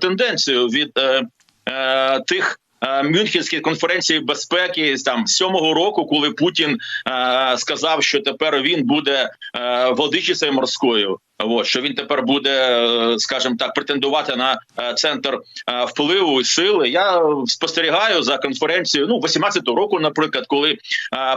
тенденцію від е, е, тих. е, Мюнхенської конференції безпеки там сьомого року, коли Путін е, сказав, що тепер він буде е, владичицею морською. От, що він тепер буде, е, скажімо так, претендувати на е, центр впливу і сили. Я спостерігаю за конференцією. Ну 18-го року, наприклад, коли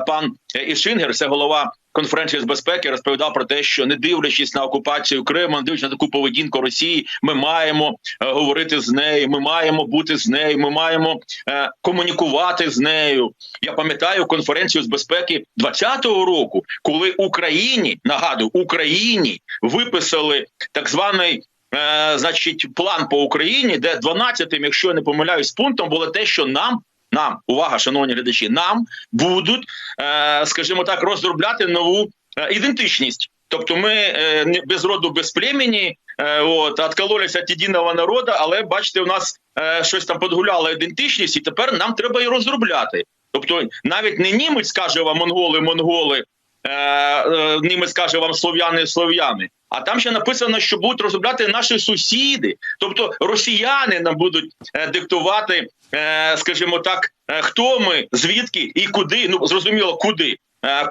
пан Ішингер, це голова конференції з безпеки, розповідав про те, що не дивлячись на окупацію Криму, не дивлячись на таку поведінку Росії, ми маємо е, говорити з нею. Ми маємо бути з нею. Ми маємо е, комунікувати з нею. Я пам'ятаю конференцію з безпеки 20-го року, коли Україні нагадую Україні виписали так званий. Е, значить, план по Україні, де 12-тим, якщо я не помиляюсь, пунктом було те, що нам, нам, увага, шановні глядачі, нам будуть, е, скажімо так, розробляти нову е, ідентичність. Тобто, ми е, не без роду, без племені, от откололися від єдиного народу, але бачите, у нас щось там подгуляла ідентичність, і тепер нам треба її розробляти. Тобто, навіть не німець каже вам монголи, монголи. Е, е, німець каже вам слов'яни, слов'яни. А там ще написано, що будуть розробляти наші сусіди, тобто росіяни нам будуть е, диктувати, е, скажімо так, хто ми, звідки і куди. Ну зрозуміло, куди.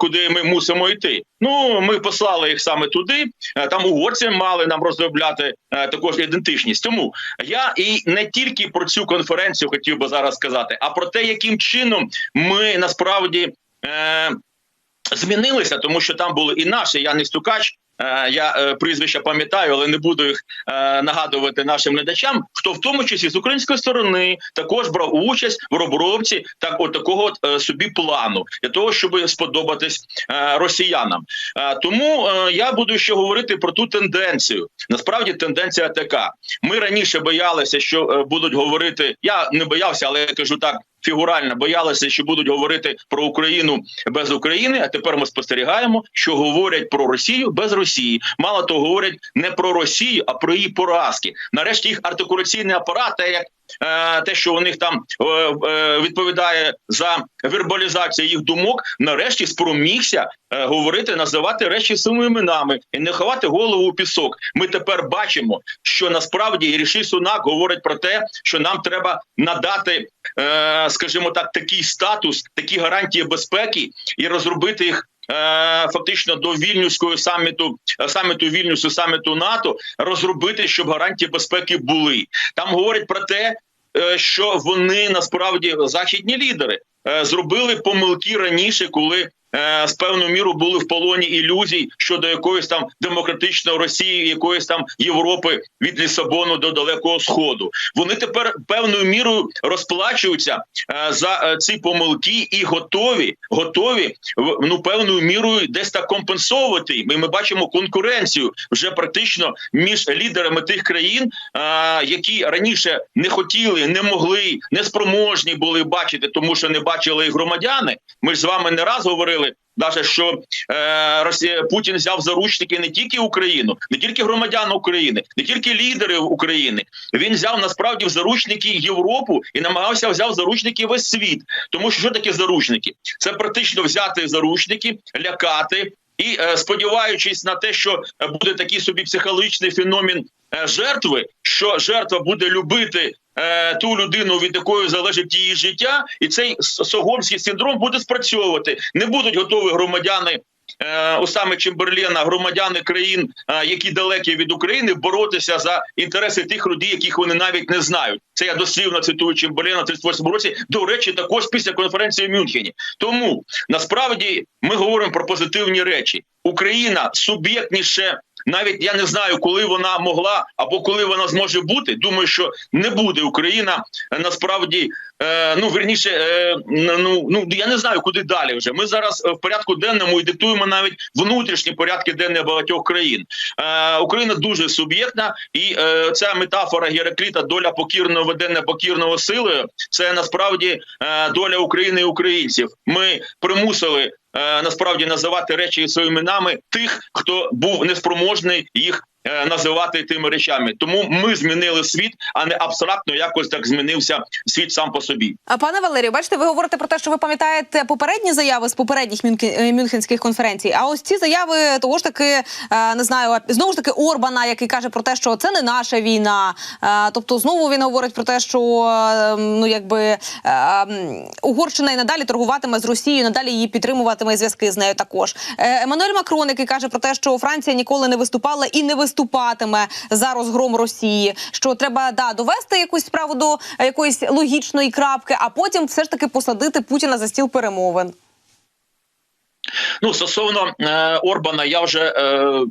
Куди ми мусимо йти? Ну ми послали їх саме туди. Там угорці мали нам розробляти також ідентичність. Тому я і не тільки про цю конференцію хотів би зараз сказати, а про те, яким чином ми насправді змінилися, тому що там були і наші. Я не стукач. е, Я е, прізвища пам'ятаю, але не буду їх е, нагадувати нашим глядачам. Хто в тому числі з української сторони також брав участь в розробці так от такого е, собі плану для того, щоб сподобатись е, росіянам. Е, тому е, я буду ще говорити про ту тенденцію. Насправді тенденція така: ми раніше боялися, що е, будуть говорити. Я не боявся, але я кажу так. Фігурально боялися, що будуть говорити про Україну без України. А тепер ми спостерігаємо, що говорять про Росію без Росії. Мало того, говорять не про Росію, а про її поразки. Нарешті їх артикуляційний апарат, як те, що у них там е, е, відповідає за вербалізацію їх думок, нарешті спромігся е, говорити, називати речі своїми іменами і не ховати голову у пісок. Ми тепер бачимо, що насправді Ріші Сунак говорить про те, що нам треба надати, е, скажімо так, такий статус, такі гарантії безпеки і розробити їх. Е, Фактично до вільнюського саміту е, саміту Вільнюсу, саміту НАТО розробити, щоб гарантії безпеки були. Там говорять про те, е, що вони насправді західні лідери зробили помилки раніше, коли з певною мірою були в полоні ілюзій щодо якоїсь там демократичної Росії, якоїсь там Європи від Лісабону до далекого сходу. Вони тепер певною мірою розплачуються е, за е, ці помилки і готові, готові ну певною мірою десь так компенсовувати. Ми, ми бачимо конкуренцію вже практично між лідерами тих країн, е, які раніше не хотіли, не могли, не спроможні були бачити, тому що не бачили їх громадяни. Ми ж з вами не раз говорили. Даже що е, Росія Путін взяв заручники не тільки Україну, не тільки громадян України, не тільки лідерів України. Він взяв насправді в заручники Європу і намагався взяв заручники весь світ. Тому що що таке заручники? Це практично взяти заручники, лякати. І е, сподіваючись на те, що е, буде такий собі психологічний феномен е, жертви, що жертва буде любити е, ту людину, від якої залежить її життя, і цей согомський синдром буде спрацьовувати. Не будуть готові громадяни. е, Усаме Чемберлена, громадяни країн, е, які далекі від України, боротися за інтереси тих людей, яких вони навіть не знають. Це я дослівно цитую Чемберлена в 38 році. До речі, також після конференції в Мюнхені. Тому насправді ми говоримо про позитивні речі. Україна суб'єктніше. Навіть я не знаю, коли вона могла або коли вона зможе бути. Думаю, що не буде Україна е, насправді. Е, ну верніше, е, ну ну я не знаю, куди далі. Вже ми зараз е, в порядку денному і диктуємо навіть внутрішні порядки денні багатьох країн. Е, Україна дуже суб'єктна, і е, ця метафора Геракліта доля покірного веде непокірного силою. Це насправді е, доля України і українців. Ми примусили е, насправді називати речі своїми іменами тих, хто був неспроможний їх називати тими речами. Тому ми змінили світ, а не абстрактно якось так змінився світ сам по собі. А пане Валерію, бачите, ви говорите про те, що ви пам'ятаєте попередні заяви з попередніх е, мюнхенських конференцій. А ось ці заяви того ж таки е, не знаю, знову ж таки Орбана, який каже про те, що це не наша війна. Е, Тобто, знову він говорить про те, що е, ну якби е, Угорщина і надалі торгуватиме з Росією, надалі її підтримуватиме зв'язки з нею. Також Е, Еммануель Макрон, який каже про те, що Франція ніколи не виступала і не виступатиме за розгром Росії. Що треба да довести якусь справу до якоїсь логічної крапки, а потім все ж таки посадити Путіна за стіл перемовин. Ну стосовно е, Орбана, я вже е,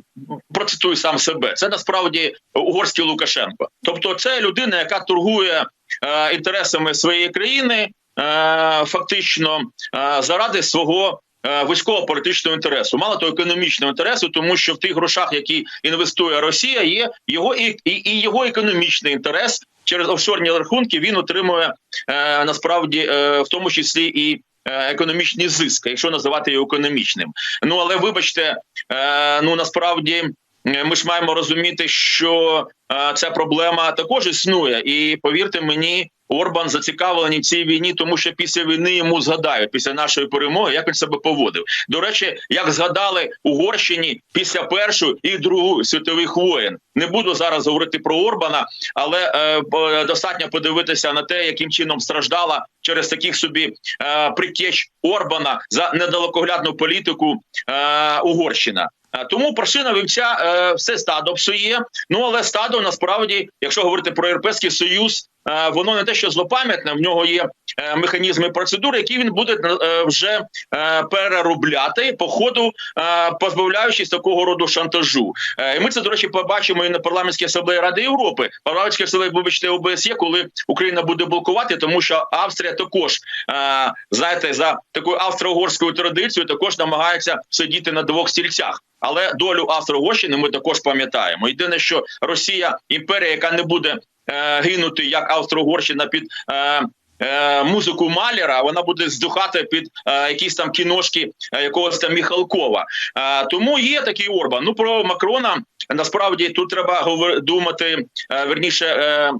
процитую сам себе. Це насправді угорський Лукашенко. Тобто, це людина, яка торгує е, інтересами своєї країни, е, фактично е, заради свого. Е, Військово-політичного інтересу, мало того економічного інтересу, тому що в тих грошах, які інвестує Росія, є його і, і, і його економічний інтерес через офшорні рахунки. Він отримує е, насправді е, в тому числі і е, економічні зиски, якщо називати його економічним. Ну але вибачте, е, ну насправді ми ж маємо розуміти, що ця проблема також існує, і повірте мені. Орбан зацікавлений в цій війні, тому що після війни йому згадають після нашої перемоги, як він себе поводив. До речі, як згадали Угорщині після першої і другої світових воєн. Не буду зараз говорити про Орбана, але е, достатньо подивитися на те, яким чином страждала через таких собі е, притєч Орбана за недалекоглядну політику е, Угорщина. Е, Тому прошина вівця е, все стадо псує. Ну але стадо насправді, якщо говорити про Європейський Союз, воно не те, що злопам'ятне, в нього є е, механізми процедури, які він буде е, вже е, переробляти по ходу, е, позбавляючись такого роду шантажу. Е, І ми це до речі побачимо і на парламентській асамблеї Ради Європи. Парламентській асамблеї, вибачте, ОБСЄ, коли Україна буде блокувати, тому що Австрія також е, знаєте, за такою австро-угорською традицією також намагається сидіти на двох стільцях. Але долю Австро-Угорщини ми також пам'ятаємо. Єдине, що Росія імперія, яка не буде е, гинути як Австро-Угорщина під е, е, музику Малера, вона буде здухати під е, якісь там кіношки е, якогось там Міхалкова. Е, тому є такий Орбан. Ну про Макрона насправді тут треба думати е, верніше. Е,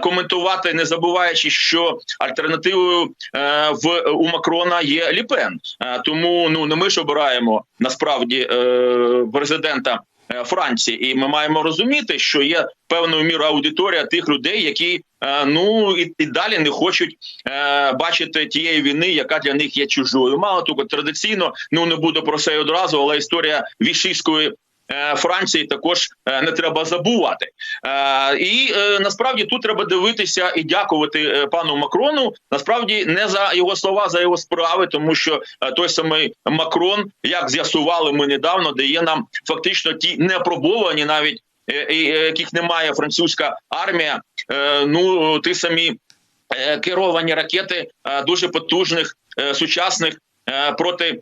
Коментувати, не забуваючи, що альтернативою е, в у Макрона є Ліпен. Е, тому ну не ми ж обираємо насправді е, президента е, Франції, і ми маємо розуміти, що є певною мірою аудиторія тих людей, які е, ну і, і далі не хочуть е, бачити тієї війни, яка для них є чужою. Мало того, традиційно ну не буду про це одразу, але історія вішистської е, Франції також е, не треба забувати. Е, І е, насправді тут треба дивитися і дякувати е, пану Макрону. Насправді не за його слова, за його справи, тому що е, той самий Макрон, як з'ясували ми недавно, дає нам фактично ті непробовані навіть. е, е, Яких немає французька армія, е, ну ті самі е, керовані ракети е, дуже потужних е, сучасних е, проти е,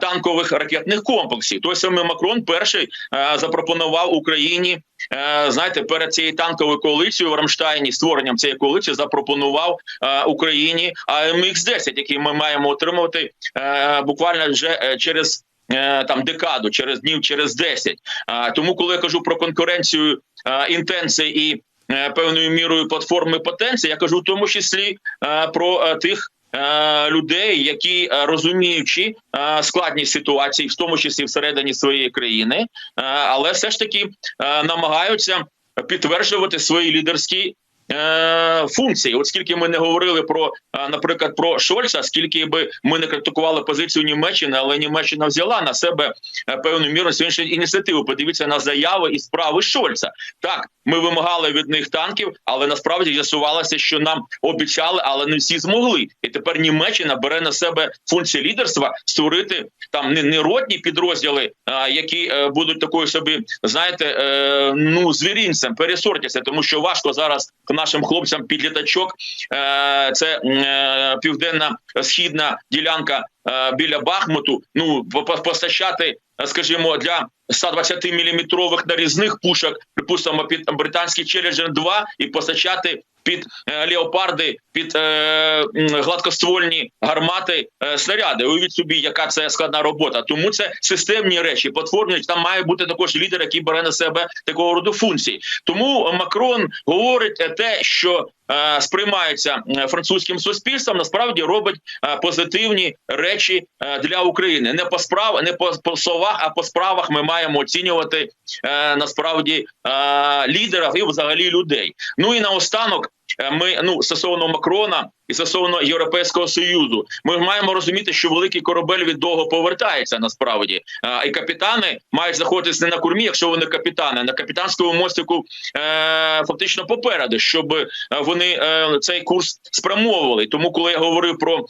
танкових ракетних комплексів. Той самий Макрон перший е, запропонував Україні. е, Знаєте, перед цією танковою коаліцією в Рамштайні створенням цієї коаліції запропонував е, Україні амх 10 який ми маємо отримувати е, буквально вже е, через е, там декаду, через днів, через 10. А, Тому, коли я кажу про конкуренцію е, інтенції і е, певною мірою платформи потенції, я кажу в тому числі е, про е, тих. Е, Людей, які е, розуміючи е, складність ситуації, в тому числі всередині своєї країни, але все ж таки намагаються підтверджувати свої лідерські функції. От скільки ми не говорили про, наприклад, про Шольца, скільки би ми не критикували позицію Німеччини, але Німеччина взяла на себе певну міру сьогоднішню ініціативу. Подивіться на заяви і справи Шольца. Так, ми вимагали від них танків, але насправді з'ясувалося, що нам обіцяли, але не всі змогли. І тепер Німеччина бере на себе функції лідерства створити там не, не ротні підрозділи, а, які е, будуть такою собі, знаєте, е, ну звірінцем, пересортяться, тому що важко зараз нашим хлопцям під літачок. Е, це е, південна східна ділянка е, біля Бахмуту. Ну по- по- постачати, скажімо, для 120 міліметрових нарізних пушок, припустимо, під британський Challenger 2 і постачати під е, леопарди, під е, гладкоствольні гармати, е, снаряди. Уявіть собі, яка це складна робота. Тому це системні речі, платформні. Там має бути також лідер, який бере на себе такого роду функції. Тому Макрон говорить те, що е, сприймається е, французьким суспільством, насправді робить е, позитивні речі для України. Не по справ, не по, словах, а по справах ми маємо оцінювати насправді лідерів і взагалі людей. Ну і наостанок. Е, Ми ну стосовно Макрона і стосовно Європейського союзу, ми маємо розуміти, що великий корабель від довго повертається насправді. І капітани мають знаходитися не на кормі, якщо вони капітани, на капітанському мостику е, фактично попереду, щоб е, вони е, цей курс спрямовували. Тому, коли я говорив про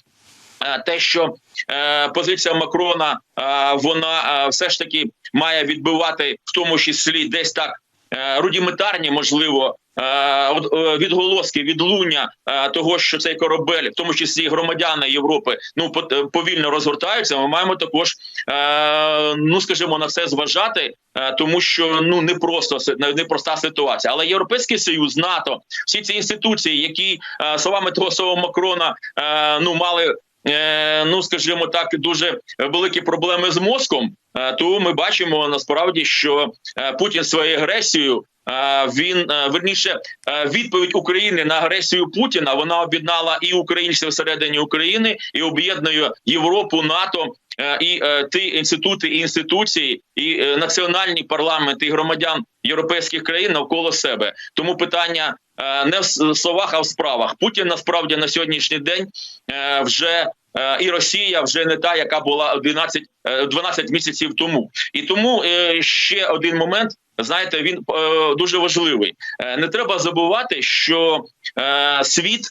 е, те, що е, позиція Макрона е, вона е, все ж таки має відбивати в тому числі десь так е, рудіментарні, можливо. е, е, Відголоски відлуння е, того, що цей корабель, в тому числі громадяни Європи, ну е, повільно розгортаються. Ми маємо також, е, ну скажімо, на це зважати, е, тому що ну не просто си- не не проста ситуація. Але Європейський Союз, НАТО, всі ці інституції, які е, словами того самого Макрона, е, ну мали е, ну скажімо так, дуже великі проблеми з мозком. е, То ми бачимо насправді, що е, Путін своєю агресією. е, Він е, верніше е, відповідь України на агресію Путіна вона об'єднала і українців всередині України, і об'єднує Європу, НАТО е, і е, ті інститути і інституції, і е, національні парламенти і громадян європейських країн навколо себе. Тому питання е, не в словах, а в справах. Путін насправді на сьогоднішній день е, вже е, і Росія вже не та, яка була 11, е, 12 місяців тому. І тому е, ще один момент. Знаєте, він е, дуже важливий. Е, не треба забувати, що е, світ е,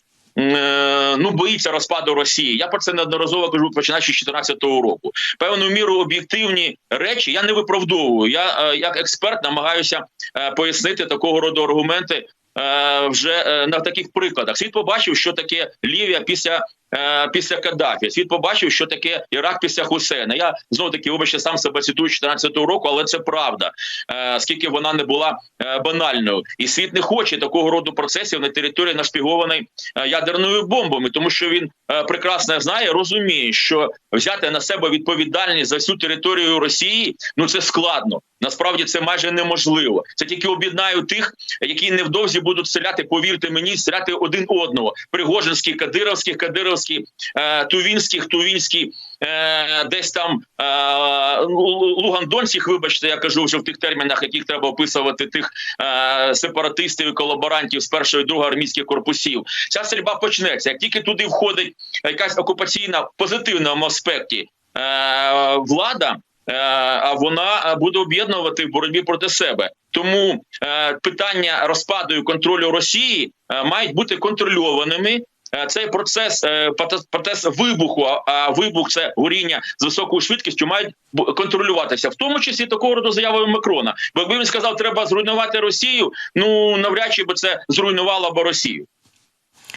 ну боїться розпаду Росії. Я про це неодноразово кажу, починаючи з 2014 року. Певну міру об'єктивні речі я не виправдовую. Я е, як експерт намагаюся е, пояснити такого роду аргументи. е, Вже е, на таких прикладах світ побачив, що таке Лівія після е, після Каддафі. Світ побачив, що таке Ірак після Хусейна. Я знову таки вибачте сам себе цитую 14 року, але це правда, е, скільки вона не була е, банальною, і світ не хоче такого роду процесів на території нашпігованої е, ядерною бомбами, тому що він прекрасно знає, розуміє, що взяти на себе відповідальність за всю територію Росії ну це складно. Насправді це майже неможливо. Це тільки об'єднаю тих, які невдовзі будуть стріляти, повірте мені, стріляти один одного. Пригожинський, Кадировський, Кадировський, е, Тувінських, Тувінський, е, десь там е, Лугандонських, вибачте, я кажу вже в тих термінах, яких треба описувати тих е, сепаратистів і колаборантів з першої другої армійських корпусів. Ця стрільба почнеться. Як тільки туди входить якась окупаційна в позитивному аспекті е, влада. е, А вона е, буде об'єднувати в боротьбі проти себе. Тому е, питання розпаду і контролю Росії е, мають бути контрольованими. Е, Цей процес, е, процес- вибуху, а- вибух це горіння з високою швидкістю, мають контролюватися, в тому числі такого роду заявою Макрона. Бо якби він сказав, треба зруйнувати Росію, ну навряд чи би це зруйнувало б Росію.